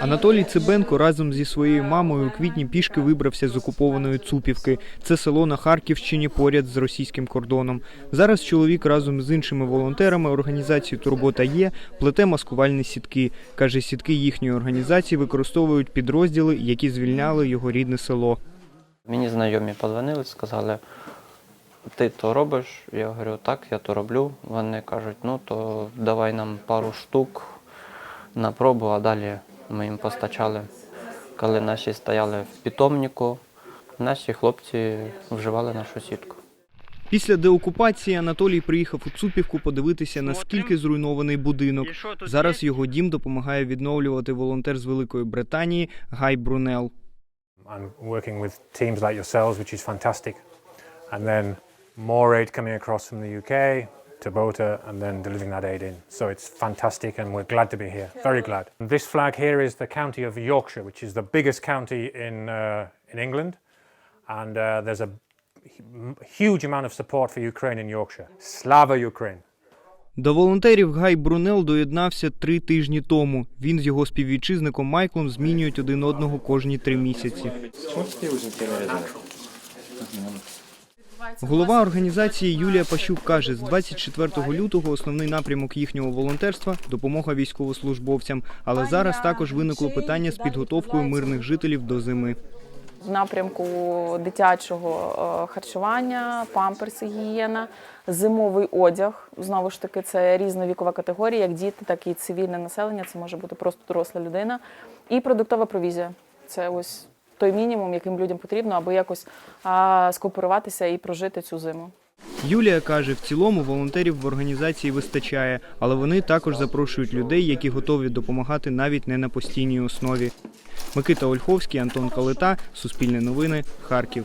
Анатолій Цибенко разом зі своєю мамою у квітні пішки вибрався з окупованої Цупівки. Це село на Харківщині поряд з російським кордоном. Зараз чоловік разом з іншими волонтерами організації Турбота є плете маскувальні сітки. Каже, сітки їхньої організації використовують підрозділи, які звільняли його рідне село. Мені знайомі подзвонили, сказали, ти то робиш? Я говорю, так, я то роблю. Вони кажуть, ну то давай нам пару штук на пробу, а далі ми їм постачали. Коли наші стояли в питомнику, наші хлопці вживали нашу сітку. Після деокупації Анатолій приїхав у Цупівку подивитися, наскільки зруйнований будинок. Зараз його дім допомагає відновлювати волонтер з Великої Британії Гай Брунел. I'm working with teams like yourselves, which is fantastic. And then more aid coming across from the UK to Bota and then delivering that aid in. So it's fantastic and we're glad to be here. Very glad. This flag here is the county of Yorkshire, which is the biggest county in, uh, in England. And uh, there's a huge amount of support for Ukraine in Yorkshire. Slava Ukraine! До волонтерів Гай Брунел доєднався три тижні тому. Він з його співвітчизником Майклом змінюють один одного кожні три місяці. Голова організації Юлія Пащук каже, з 24 лютого основний напрямок їхнього волонтерства допомога військовослужбовцям. Але зараз також виникло питання з підготовкою мирних жителів до зими. в напрямку дитячого е, харчування, памперси, гігієна, зимовий одяг. Знову ж таки, це різна вікова категорія, як діти, так і цивільне населення. Це може бути просто доросла людина. І продуктова провізія. Це ось той мінімум, яким людям потрібно, аби якось а, скооперуватися і прожити цю зиму. Юлія каже, в цілому волонтерів в організації вистачає, але вони також запрошують людей, які готові допомагати навіть не на постійній основі. Микита Ольховський, Антон Калита, Суспільне новини, Харків.